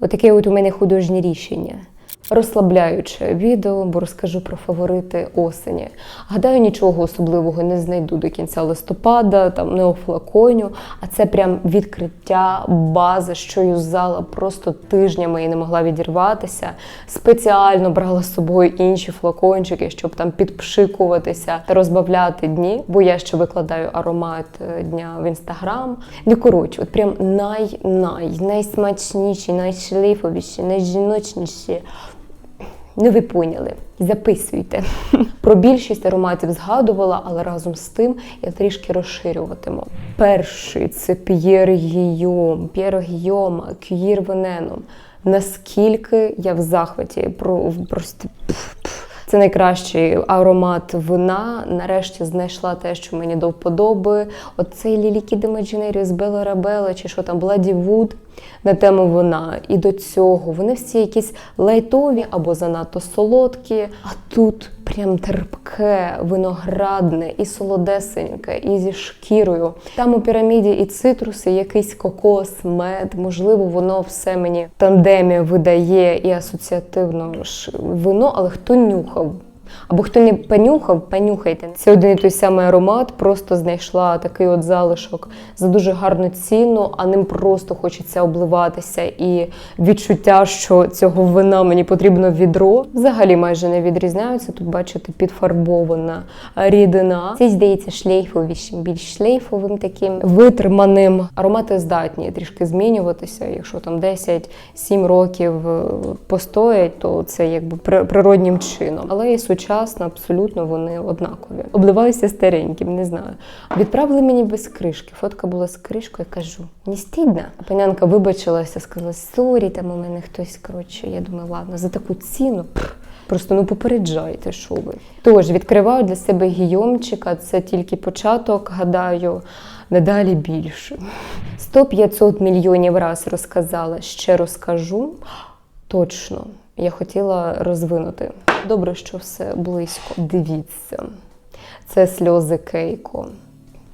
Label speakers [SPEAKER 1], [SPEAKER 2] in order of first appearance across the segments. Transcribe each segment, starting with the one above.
[SPEAKER 1] Отаке от у мене художнє рішення. Розслабляюче відео, бо розкажу про фаворити осені. Гадаю, нічого особливого не знайду до кінця листопада, там не офлаконю, а це прям відкриття бази, що юзала просто тижнями і не могла відірватися. Спеціально брала з собою інші флакончики, щоб там підпшикуватися та розбавляти дні, бо я ще викладаю аромат е, дня в інстаграм. Ну коротше, от прям най-най, найсмачніші, найшлейфовіші, найжіночніші. Ну, ви поняли. Записуйте. Про більшість ароматів згадувала, але разом з тим я трішки розширюватиму. Перший це П'єр Гійом, П'єр Гійом, Кюїр Вененом. Наскільки я в захваті про просто. Це найкращий аромат вина. Нарешті знайшла те, що мені до вподоби. Оцей Лілікі Демаджінері з Белла чи що там Бладі Вуд на тему вина. І до цього вони всі якісь лайтові або занадто солодкі. А тут прям терпке, виноградне і солодесеньке, і зі шкірою. Там у піраміді і цитруси, якийсь кокос, мед. Можливо, воно все мені тандемі видає і асоціативно ж вино, але хто нюхав? Або хто не понюхав, понюхайте. Це один і той самий аромат, просто знайшла такий от залишок за дуже гарну ціну, а ним просто хочеться обливатися. І відчуття, що цього вина мені потрібно відро, взагалі майже не відрізняються. Тут, бачите, підфарбована рідина. Цей, здається, шлейфовішим, більш шлейфовим таким витриманим. Аромати здатні трішки змінюватися. Якщо там 10-7 років постоять, то це якби природнім чином. Але і сучасно абсолютно вони однакові. Обливаюся стареньким, не знаю. Відправили мені без кришки. Фотка була з кришкою, кажу, не стидно. Панянка вибачилася, сказала, сорі, там у мене хтось коротше. Я думаю, ладно, за таку ціну. Просто ну попереджайте, що ви. Тож відкриваю для себе гійомчика. Це тільки початок, гадаю, надалі більше. 100-500 мільйонів раз розказала, ще розкажу. Точно, я хотіла розвинути. Добре, що все близько. Дивіться, це сльози Кейко.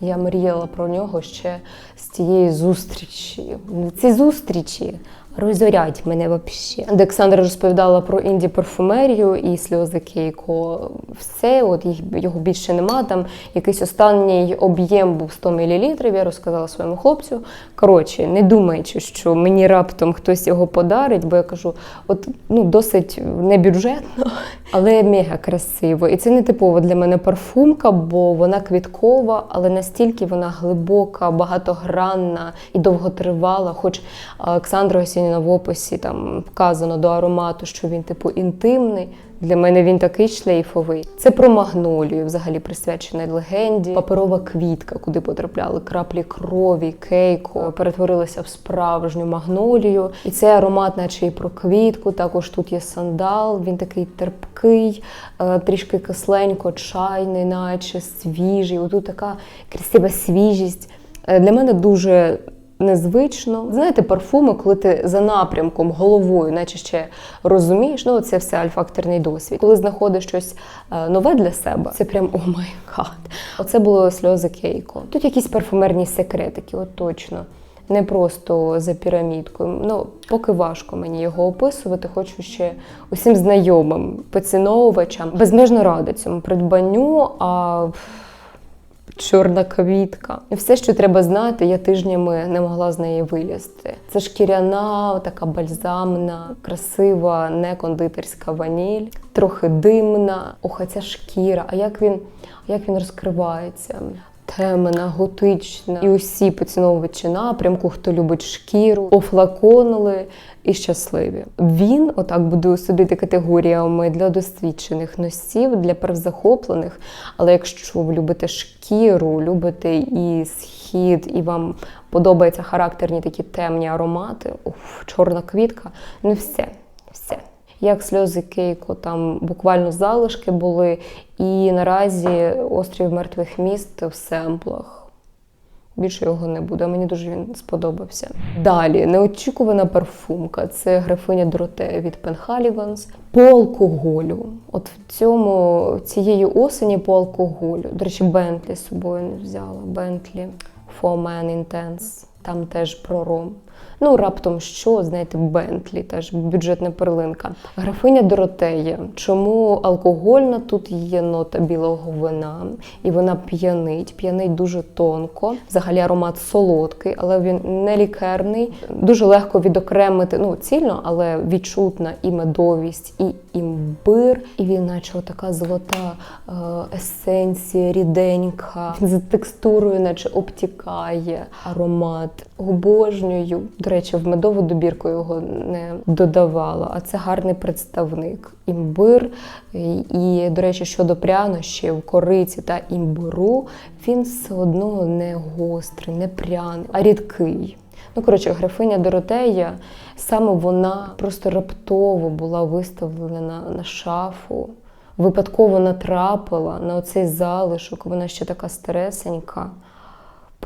[SPEAKER 1] Я мріяла про нього ще з тієї зустрічі. Ці зустрічі розорять мене взагалі. Олександра розповідала про інді парфумерію і сльози Кейко. Все, от їх його більше нема. Там якийсь останній об'єм був 100 мл, Я розказала своєму хлопцю. Коротше, не думаючи, що мені раптом хтось його подарить, бо я кажу, от ну досить небюджетно, але мега красиво. І це не типово для мене парфумка, бо вона квіткова, але настільки вона глибока, багатогранна і довготривала. Хоч а, Олександра Осініна в описі там вказано до аромату, що він типу інтимний. Для мене він такий шлейфовий. Це про магнолію, взагалі присвячений легенді. Паперова квітка, куди потрапляли краплі крові, кейко, перетворилася в справжню магнолію. І цей аромат, наче і про квітку. Також тут є сандал. Він такий терпкий, е, трішки кисленько, чайний, наче свіжий. Отут така красива свіжість. Е, Для мене дуже незвично. Знаєте, парфуми, коли ти за напрямком, головою, наче ще розумієш, ну це все альфакторний досвід. Коли знаходиш щось е, нове для себе, це прям о май гад. Оце було сльози Кейко. Тут якісь парфумерні секретики, от точно. Не просто за пірамідкою. Ну, поки важко мені його описувати, хочу ще усім знайомим поціновувачам. Безмежно рада цьому придбанню. А чорна квітка. Все, що треба знати, я тижнями не могла з неї вилізти. Це шкіряна, така бальзамна, красива, не кондитерська ваніль, трохи димна. Ох, ця шкіра. А як він, як він розкривається? Темна, готична. І усі поціновувачі напрямку, хто любить шкіру, офлаконили і щасливі. Він отак буде судити категоріями для досвідчених носів, для перевзахоплених. Але якщо ви любите шкіру, любите і схід, і вам подобаються характерні такі темні аромати, уф, чорна квітка, ну все, все. Як сльози Кейко, там буквально залишки були, і наразі острів мертвих міст в семплах. Більше його не буде. Мені дуже він сподобався. Далі неочікувана парфумка. Це графиня Дроте від Пенхаліванс. По алкоголю. От в цьому цієї осені по алкоголю. До речі, Бентлі з собою не взяла. Бентлі For Man Intense. Там теж про ром. Ну, раптом що, знаєте, Бентлі, теж бюджетна перлинка. Графиня Доротея. Чому алкогольна тут є нота білого вина, і вона п'янить, п'янить дуже тонко. Взагалі аромат солодкий, але він не лікерний. Дуже легко відокремити, ну цільно, але відчутна і медовість, і імбир. І він, наче така золота е, есенція, ріденька, з текстурою, наче обтікає аромат. Обожнюю. До речі, в медову добірку його не додавала, а це гарний представник. Імбир. І, до речі, щодо прянощів, кориці та імбиру, він все одно не гострий, не пряний, а рідкий. Ну, коротше, графиня Доротея, саме вона просто раптово була виставлена на, шафу, випадково натрапила на оцей залишок, вона ще така старесенька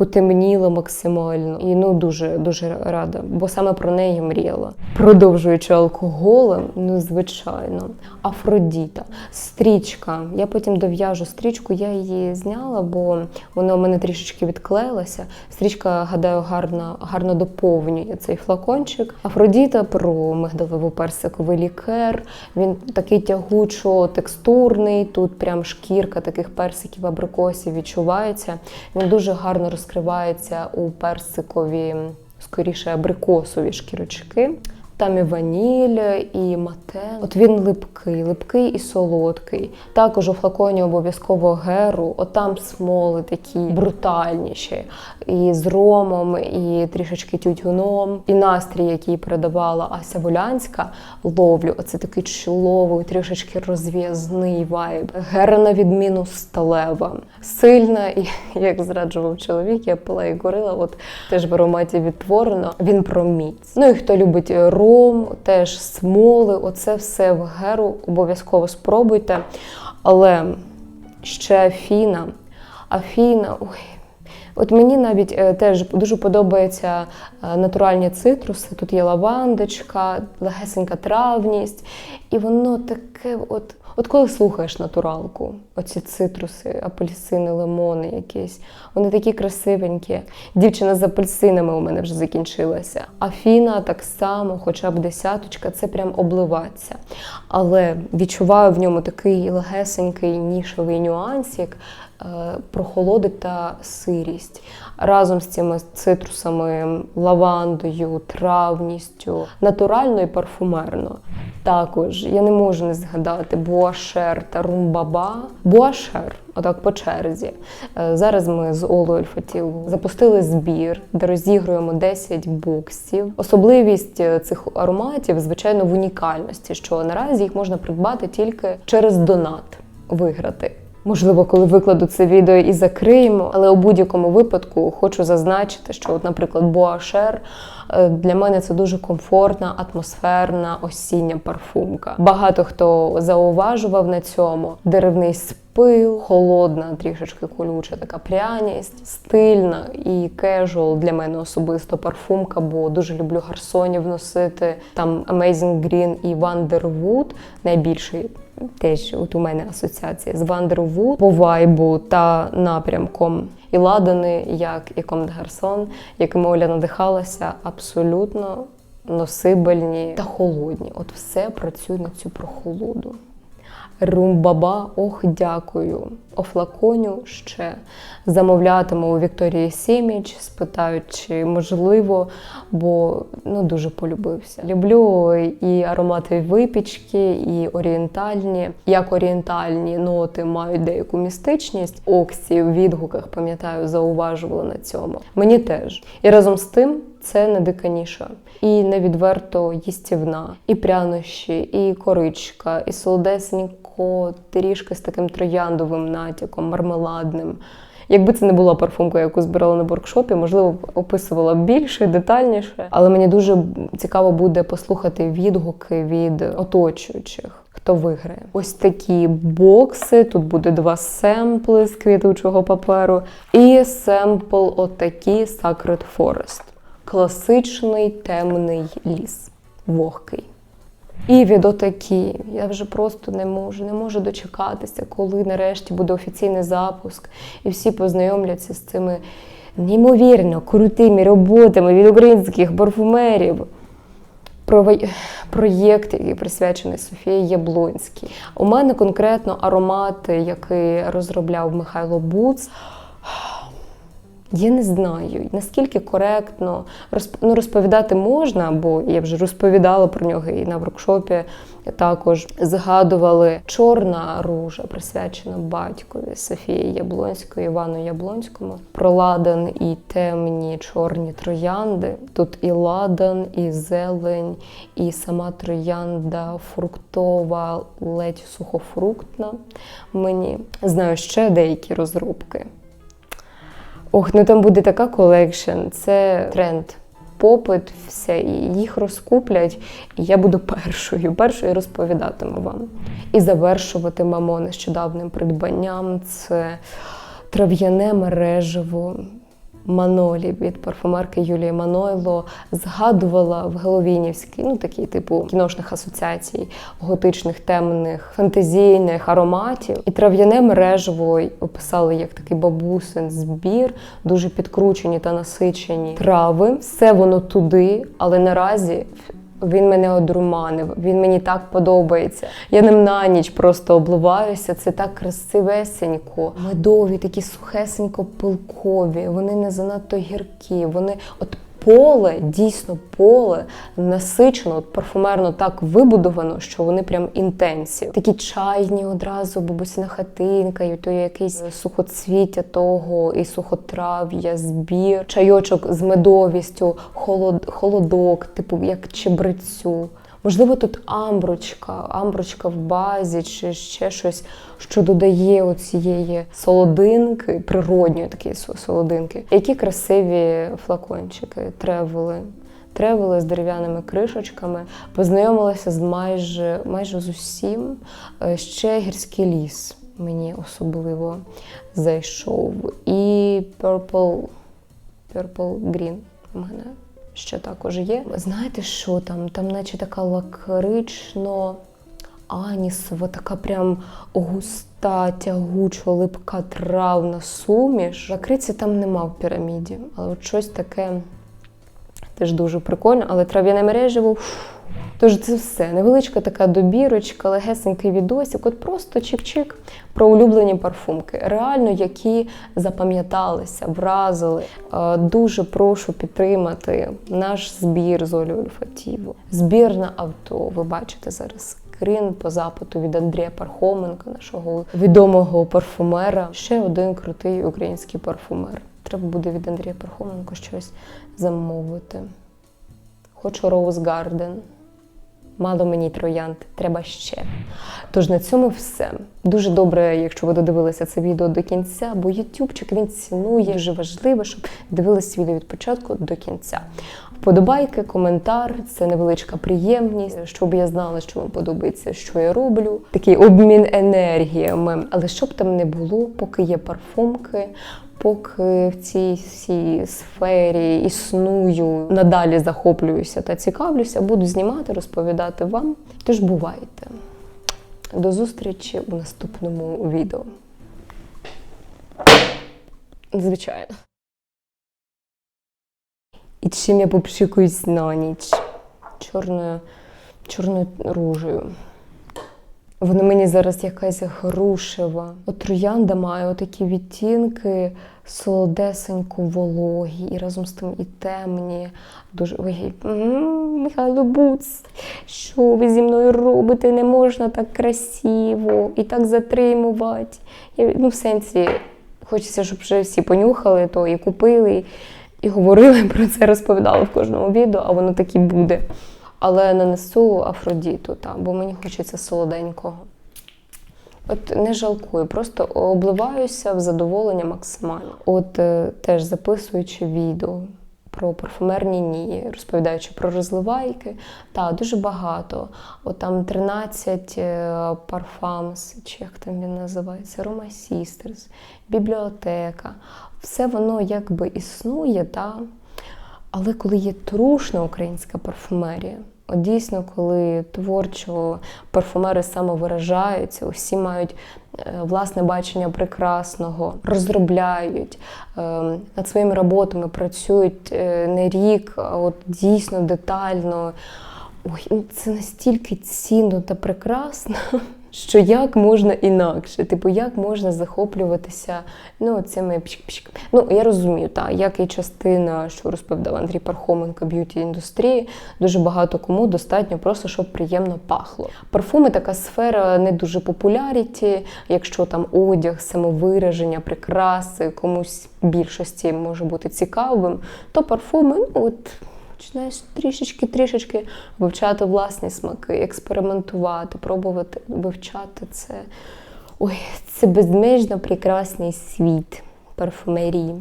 [SPEAKER 1] потемніла максимально. І ну дуже дуже рада, бо саме про неї мріяла. Продовжуючи алкоголем, ну звичайно, Афродіта, стрічка. Я потім дов'яжу стрічку, я її зняла, бо вона у мене трішечки відклеїлася. Стрічка, гадаю, гарно, гарно доповнює цей флакончик. Афродіта про мигдалево-персиковий лікер. Він такий тягучо текстурний. Тут прям шкірка таких персиків, абрикосів відчувається. Він дуже гарно розкривається у персикові, скоріше абрикосові шкірочки. Там і ваніль, і матен. От він липкий, липкий і солодкий. Також у флаконі обов'язково геру, отам смоли такі брутальніші, і з ромом, і трішечки тютюном. І настрій, який передавала Ася Волянська, ловлю. Оце такий чоловий, трішечки розв'язний вайб. Гера на відміну сталева, сильна, і як зраджував чоловік, я пила і горила. От теж в ароматі відтворено. Він про міць. Ну і хто любить ром, теж смоли, оце все в геру обов'язково спробуйте. Але ще Афіна. Афіна, ой. От мені навіть е, теж дуже подобаються е, натуральні цитруси. Тут є лавандочка, легесенька травність, і воно таке, от, от коли слухаєш натуралку, оці цитруси, апельсини, лимони якісь, вони такі красивенькі. Дівчина з апельсинами у мене вже закінчилася. Афіна так само, хоча б десяточка, це прям обливатися. Але відчуваю в ньому такий легесенький нішовий нюансик. Е, Прохолоди та сирість разом з цими цитрусами, лавандою, травністю, натурально і парфумерно. Також я не можу не згадати Буашер та Румбаба. Буашер, отак по черзі. Е, Зараз ми з Олою Альфатіл запустили збір, де розігруємо 10 боксів. Особливість е, цих ароматів, звичайно, в унікальності, що наразі їх можна придбати тільки через донат виграти. Можливо, коли викладу це відео і закриємо, але у будь-якому випадку хочу зазначити, що, от, наприклад, Боашер е, для мене це дуже комфортна, атмосферна осіння парфумка. Багато хто зауважував на цьому деревний спил, холодна, трішечки колюча така пряність, стильна і кежуал для мене особисто парфумка, бо дуже люблю гарсонів носити. Там Amazing Green і Wonderwood найбільший теж от у мене асоціація з Вандервуд по вайбу та напрямком. І ладани, як і Ком де Гарсон, якими Оля надихалася, абсолютно носибельні та холодні. От все працює на цю прохолоду. Румбаба, ох, дякую. Офлаконю ще замовлятиму у Вікторії Сіміч, спитають, чи можливо, бо ну дуже полюбився. Люблю і аромати випічки, і орієнтальні. Як орієнтальні ноти мають деяку містичність. Оксі в відгуках, пам'ятаю, зауважувала на цьому. Мені теж. І разом з тим. Це не дика і не відверто їстівна, і прянощі, і коричка, і солодесенько, трішки з таким трояндовим натяком, мармеладним. Якби це не була парфумка, яку збирала на воркшопі, можливо, описувала більше, детальніше. Але мені дуже цікаво буде послухати відгуки від оточуючих. Хто виграє? Ось такі бокси. Тут буде два семпли з квітучого паперу, і семпл отакий Sacred Forest. Класичний темний ліс, вогкий. І від отакі. Я вже просто не можу, не можу дочекатися, коли нарешті буде офіційний запуск, і всі познайомляться з цими неймовірно крутими роботами від українських парфумерів. Проєкт, який присвячений Софії Яблонській. У мене конкретно аромат, який розробляв Михайло Буц. Я не знаю, наскільки коректно ну, розповідати можна, бо я вже розповідала про нього і на воркшопі також згадували чорна ружа, присвячена батькові Софії Яблонської, Івану Яблонському. Про ладан і темні чорні троянди. Тут і ладан, і зелень, і сама троянда фруктова, ледь сухофруктна. Мені знаю ще деякі розробки. Ох, ну там буде така колекшн, це тренд. Попит, все, і їх розкуплять, і я буду першою, першою розповідатиму вам. І завершуватимемо нещодавним придбанням це трав'яне мережево Манолі від парфумерки Юлії Манойло згадувала в Геловінівській, ну такі типу кіношних асоціацій, готичних, темних, фантазійних ароматів. І трав'яне мережево описали як такий бабусин збір, дуже підкручені та насичені трави. Все воно туди, але наразі. Він мене одруманив, він мені так подобається. Я ним на ніч просто обливаюся. Це так красивесенько. Медові, такі сухесенько пилкові, вони не занадто гіркі. Вони от поле, дійсно поле насичено, от парфумерно так вибудовано, що вони прям інтенсі. Такі чайні одразу, бабусіна хатинка, і то якийсь сухоцвіття того, і сухотрав'я, збір, чайочок з медовістю, холод, холодок, типу як чебрецю. Можливо, тут амброчка, амброчка в базі, чи ще щось, що додає оцієї солодинки, природньої такої солодинки. Які красиві флакончики, тревели. Тревели з дерев'яними кришечками, познайомилася з майже майже з усім. Е, ще гірський ліс мені особливо зайшов. І Purple, Purple Green в мене що також є. Знаєте, що там? Там, наче така лакрично, анісова, така прям густа, тягуча, липка травна суміш. Лакриці там нема в піраміді, але от щось таке теж дуже прикольно, але трав'яне мережево. Тож це все. Невеличка така добірочка, легесенький відосик, от просто чик-чик про улюблені парфумки, реально, які запам'яталися, вразили. Е, дуже прошу підтримати наш збір з Олею Ольфатіву. Збір на авто. Ви бачите зараз скрін по запиту від Андрія Пархоменка, нашого відомого парфумера. Ще один крутий український парфумер. Треба буде від Андрія Пархоменко щось замовити. Хочу Rose Garden. Мало мені троянд, треба ще. Тож на цьому все. Дуже добре, якщо ви додивилися це відео до кінця, бо ютубчик він цінує дуже важливо, щоб дивилися відео від початку до кінця. Вподобайки, коментар це невеличка приємність, щоб я знала, що вам подобається, що я роблю. Такий обмін енергіями. Але щоб там не було, поки є парфумки, поки в цій всій сфері існую, надалі захоплююся та цікавлюся, буду знімати, розповідати вам. Тож бувайте. До зустрічі у наступному відео. Звичайно. І чим я попшикуюсь на ніч чорною, чорною ружею. Воно мені зараз якась грушева. От троянда має отакі відтінки солодесенько вологі, і разом з тим і темні. Дуже Ой, Михайло Буц, що ви зі мною робите? Не можна так красиво і так затримувати. Я, ну, В сенсі, хочеться, щоб вже всі понюхали то і купили, і говорили про це, розповідали в кожному відео, а воно так і буде але нанесу Афродіту, та, бо мені хочеться солоденького. От не жалкую, просто обливаюся в задоволення максимально. От е, теж записуючи відео про парфумерні ні, розповідаючи про розливайки, та дуже багато. От там 13 е, парфамс, чи як там він називається, Рома Sisters, бібліотека. Все воно якби існує, та але коли є трушна українська парфумерія, От дійсно, коли творчо парфумери самовиражаються, усі мають е, власне бачення прекрасного, розробляють е, над своїми роботами, працюють е, не рік, а от дійсно детально. Ой, ну це настільки цінно та прекрасно, що як можна інакше? Типу, як можна захоплюватися ну, цими пшик-пшик. Ну, я розумію, так, як і частина, що розповідав Андрій Пархоменко б'юті індустрії, дуже багато кому достатньо просто, щоб приємно пахло. Парфуми така сфера не дуже популяріті, якщо там одяг, самовираження, прикраси комусь більшості може бути цікавим, то парфуми, ну от починаєш трішечки-трішечки вивчати власні смаки, експериментувати, пробувати вивчати це. Ой, це безмежно прекрасний світ парфумерії.